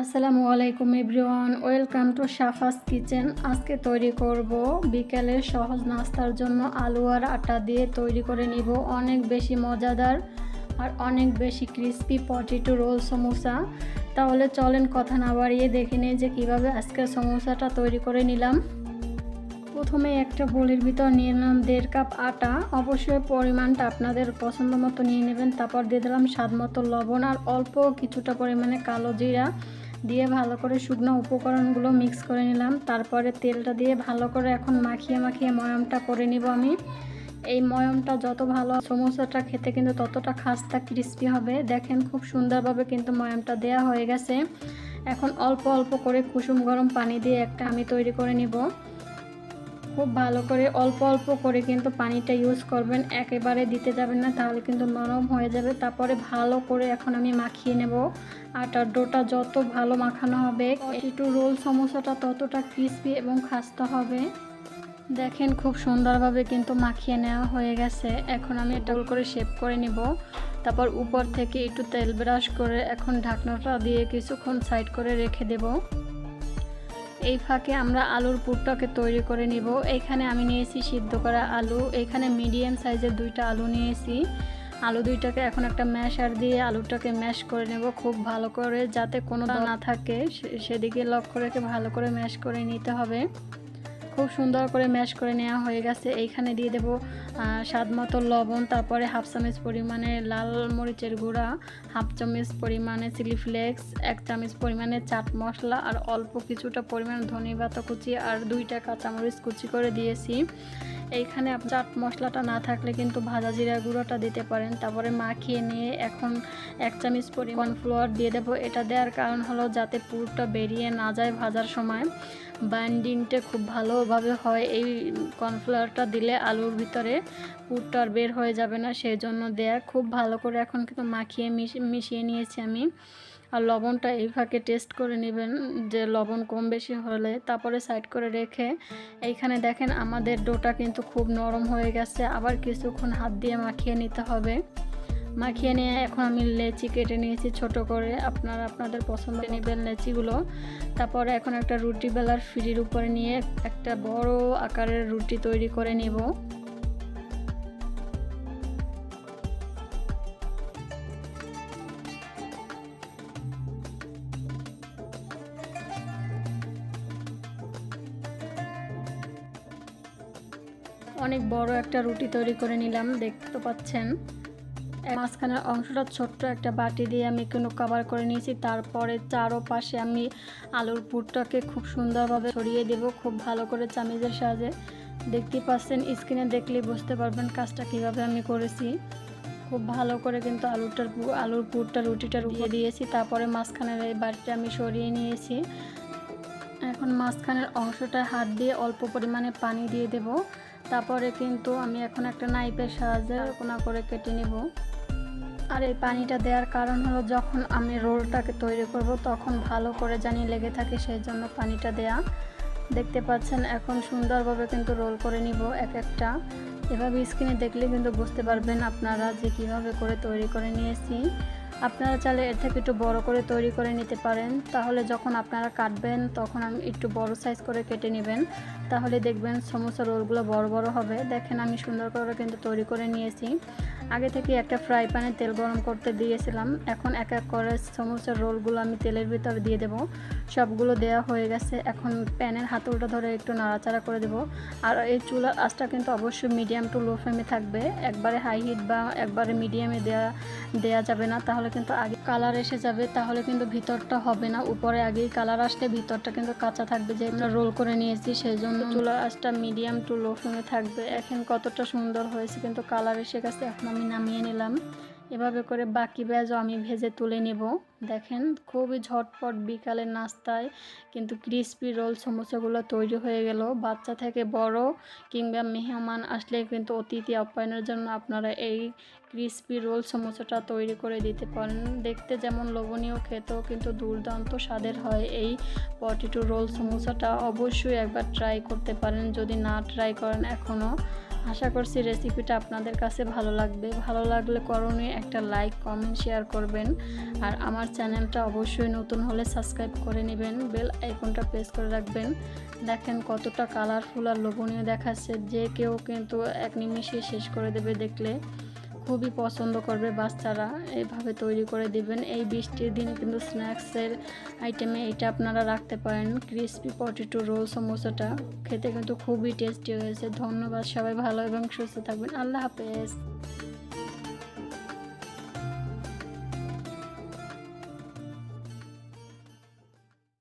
আসসালামু আলাইকুম everyone, welcome to Safa's kitchen. আজকে তৈরি করব বিকেলের সহজ নাস্তার জন্য আলু আর আটা দিয়ে তৈরি করে নিব। অনেক বেশি মজাদার আর অনেক বেশি ক্রিস্পি পটেটো রোল সমোসা। তাহলে চলেন কথা না বাড়িয়ে দেখে নিই যে কীভাবে আজকের সমোসাটা তৈরি করে নিলাম। প্রথমে একটা বোলের ভিতর নিয়ে নিলাম দেড় কাপ আটা। অবশ্যই পরিমাণটা আপনাদের পছন্দ মতো নিয়ে নেবেন। তারপর দিয়ে দিলাম স্বাদ মতো লবণ আর অল্প কিছুটা পরিমাণে কালো জিরা। দিয়ে ভালো করে শুকনো উপকরণগুলো মিক্স করে নিলাম। তারপরে তেলটা দিয়ে ভালো করে এখন মাখিয়ে মাখিয়ে ময়মটা করে নিব আমি। এই ময়মটা যত ভালো সমোসাটা খেতে কিন্তু ততটা খাস্তা ক্রিস্পি হবে। দেখেন খুব সুন্দরভাবে কিন্তু ময়মটা দেয়া হয়ে গেছে। এখন অল্প অল্প করে কুসুম গরম পানি দিয়ে একটা আমি তৈরি করে নিব। খুব ভালো করে, অল্প অল্প করে কিন্তু পানিটা ইউজ করবেন। একেবারে দিতে যাবেন না, তাহলে কিন্তু নরম হয়ে যাবে। তারপরে ভালো করে এখন আমি মাখিয়ে নেব। আটার ডোটা যত ভালো মাখানো হবে, একটু রোল সমোসাটা ততটা ক্রিসপি এবং খাস্তা হবে। দেখেন খুব সুন্দরভাবে কিন্তু মাখিয়ে নেওয়া হয়ে গেছে। এখন আমি এটা করে শেপ করে নিব। তারপর উপর থেকে একটু তেল ব্রাশ করে এখন ঢাকনাটা দিয়ে কিছুক্ষণ সাইড করে রেখে দেবো। এই ফাঁকে আমরা আলুর পুরটাকে তৈরি করে নিব। এখানে আমি নিয়েছি সিদ্ধ করা আলু। এখানে মিডিয়াম সাইজের দুইটা আলু নিয়েছি। আলু দুইটাকে এখন একটা ম্যাশার দিয়ে আলুটাকে ম্যাশ করে নেব খুব ভালো করে, যাতে কোনো না থাকে। সেদিকে লক্ষ্য রেখে ভালো করে ম্যাশ করে নিতে হবে। খুব সুন্দর করে ম্যাশ করে নেওয়া হয়ে গেছে। এইখানে দিয়ে দেব স্বাদ মতো লবণ, তারপরে হাফ চামচ পরিমাণে লাল মরিচের গুঁড়া, হাফ চামচ পরিমাণে চিলি ফ্লেক্স, এক চামচ পরিমাণে চাট মশলা, আর অল্প কিছুটা পরিমাণে ধনে পাতা কুচি আর দুইটা কাঁচামরিচ কুচি করে দিয়েছি। এইখানে আপনি চাট মশলাটা না থাকলে কিন্তু ভাজা জিরা গুঁড়োটা দিতে পারেন। তারপরে মাখিয়ে নিয়ে এখন এক চামচ পরিমাণ ফ্লোয়ার দিয়ে দেবো। এটা দেওয়ার কারণ হলো যাতে পুরটা বেরিয়ে না যায় ভাজার সময়। বাইন্ডিংটা খুব ভালোভাবে হয়। এই কর্নফ্লাওয়ারটা দিলে আলুর ভিতরে পুরটা বের হয়ে যাবে না সেই জন্য দেয়া খুব ভালো করে এখন কিন্তু মাখিয়ে মিশিয়ে নিয়েছি আমি। আর লবণটা এই ফাঁকে টেস্ট করে নেবেন যে লবণ কম বেশি হলে। তারপরে সাইড করে রেখে এইখানে দেখেন আমাদের ডোটা কিন্তু খুব নরম হয়ে গেছে। আবার কিছুক্ষণ হাত দিয়ে মাখিয়ে নিতে হবে। মাখিয়ে নিয়ে এখন আমি লেচি কেটে নিয়েছি ছোট করে। আপনারা আপনাদের পছন্দ নেবেন লেচিগুলো। তারপরে এখন একটা রুটি বেলার ফ্রির উপরে নিয়ে একটা বড় আকারের রুটি তৈরি করে নেব। অনেক বড় একটা রুটি তৈরি করে নিলাম, দেখতে পাচ্ছেন। মাঝখানের অংশটা ছোট্ট একটা বাটি দিয়ে আমি কোনো কভার করে নিয়েছি। তারপরে চারো পাশে আমি আলুর পুরটাকে খুব সুন্দরভাবে ছড়িয়ে দেব। খুব ভালো করে চামিজের সাহায্যে দেখতে পাচ্ছেন, স্ক্রিনে দেখলে বুঝতে পারবেন কাজটা কীভাবে আমি করেছি। খুব ভালো করে কিন্তু আলুটার আলুর পুরটা, রুটিটা রুটিয়ে দিয়েছি। তারপরে মাঝখানের এই বাটিটা আমি সরিয়ে নিয়েছি। এখন মাঝখানের অংশটা হাত দিয়ে অল্প পরিমাণে পানি দিয়ে দেব। তারপরে কিন্তু আমি এখন একটা নাইফের সাহায্যে কোনা করে কেটে নেব। আর এই পানিটা দেওয়ার কারণ হলো যখন আমি রোলটাকে তৈরি করব, তখন ভালো করে জানি লেগে থাকে সেই জন্য পানিটা দেয়া। দেখতে পাচ্ছেন, এখন সুন্দরভাবে কিন্তু রোল করে নিব এক একটা। এভাবে স্ক্রিনে দেখলে কিন্তু বুঝতে পারবেন আপনারা যে কীভাবে করে তৈরি করে নিয়েছি। আপনারা চাইলে এর থেকে একটু বড় করে তৈরি করে নিতে পারেন। তাহলে যখন আপনারা কাটবেন, তখন আমি একটু বড় সাইজ করে কেটে নেবেন। তাহলে দেখবেন সমস্ত রোলগুলো বড় বড় হবে। দেখেন আমি সুন্দর করে কিন্তু তৈরি করে নিয়েছি। আগে থেকে একটা ফ্রাই প্যানে তেল গরম করতে দিয়েছিলাম। এখন এক এক করে সমস্ত রোলগুলো আমি তেলের ভিতরে দিয়ে দেব। সবগুলো দেওয়া হয়ে গেছে। এখন প্যানের হাতলটা ধরে একটু নাড়াচাড়া করে দেব। আর এই চুলার আঁচটা কিন্তু অবশ্যই মিডিয়াম টু লো ফ্লেমে থাকবে। একবারে হাই হিট বা একবারে মিডিয়ামে দেওয়া দেওয়া যাবে না। তাহলে কিন্তু আগে কালার এসে যাবে। তাহলে কিন্তু ভিতরটা হবে না। উপরে আগেই কালার আসলে ভিতরটা কিন্তু কাঁচা থাকবে। যে আমরা রোল করে নিয়েছি, সেই জন্য চুলার আঁচটা মিডিয়াম টু লো ফ্লেমে থাকবে। এখন কতটা সুন্দর হয়েছে কিন্তু কালার এসে গেছে। এখন আমি নামিয়ে নিলাম। এভাবে করে বাকি ব্যাজও আমি ভেজে তুলে নেব। দেখেন, খুবই ঝটপট বিকালের নাস্তায় কিন্তু ক্রিসপি রোল সমোসাগুলো তৈরি হয়ে গেল। বাচ্চা থেকে বড় কিংবা মেহমান আসলে কিন্তু অতিথি আপ্যায়নের জন্য আপনারা এই ক্রিসপি রোল সমোসাটা তৈরি করে দিতে পারেন। দেখতে যেমন লোভনীয়, খেতেও কিন্তু দুর্দান্ত স্বাদের হয় এই পটেটো রোল সমোসাটা। অবশ্যই একবার ট্রাই করতে পারেন। যদি না ট্রাই করেন এখনও আশা করছি রেসিপিটা আপনাদের কাছে ভালো লাগবে। ভালো লাগলে করণীয় একটা লাইক কমেন্ট শেয়ার করবেন। আর আমার চ্যানেলটা অবশ্যই নতুন হলে সাবস্ক্রাইব করে নেবেন। বেল আইকনটা প্রেস করে রাখবেন। দেখেন কতটা কালারফুল আর লোভনীয় দেখাচ্ছে। যে কেউ কিন্তু এক নিমিশে শেষ করে দেবে দেখলে। খুবই পছন্দ করবে বাচ্চারা। এইভাবে তৈরি করে দিবেন। এই বৃষ্টির দিনে কিন্তু স্ন্যাক্সের আইটেমে এটা আপনারা রাখতে পারেন। ক্রিসপি পটেটো রোল সমোসাটা খেতে কিন্তু খুবই টেস্টি হয়েছে। ধন্যবাদ সবাই ভালো এবং সুস্থ থাকবেন। আল্লাহ হাফেজ।